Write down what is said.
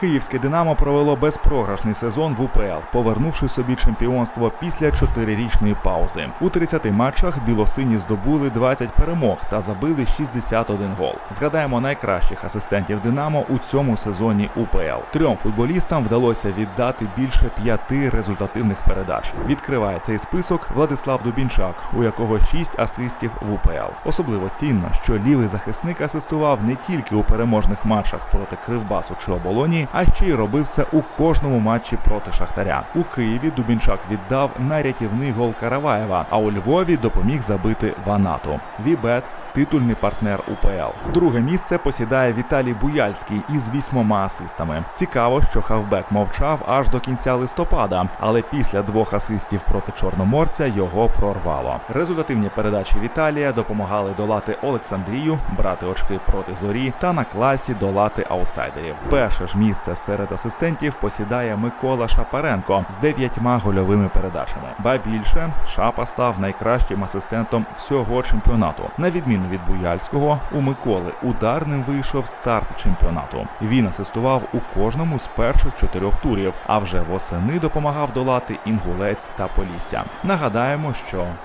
Київське Динамо провело безпрограшний сезон в УПЛ, повернувши собі чемпіонство після чотирирічної паузи. У 30 матчах білосині здобули 20 перемог та забили 61 гол. Згадаємо найкращих асистентів Динамо у цьому сезоні УПЛ. Трьом футболістам вдалося віддати більше п'яти результативних передач. Відкриває цей список Владислав Дубінчак, у якого 6 асистів в УПЛ. Особливо цінно, що лівий захисник асистував не тільки у переможних матчах проти Кривбасу чи Оболоні, а ще й робив це у кожному матчі проти Шахтаря. У Києві Дубінчак віддав найрятівний гол Караваєва, а у Львові допоміг забити Ванату. Вібет титульний партнер УПЛ. Друге місце посідає Віталій Буяльський із вісьмома асистами. Цікаво, що хавбек мовчав аж до кінця листопада, але після двох асистів проти чорноморця його прорвало. Результативні передачі Віталія допомагали долати Олександрію, брати очки проти зорі та на класі долати аутсайдерів. Перше ж місце серед асистентів посідає Микола Шапаренко з дев'ятьма гольовими передачами. Ба більше Шапа став найкращим асистентом всього чемпіонату. На відміну від Буяльського, у Миколи ударним вийшов старт чемпіонату. Він асистував у кожному з перших чотирьох турів, а вже восени допомагав долати інгулець та Полісся. Нагадаємо, що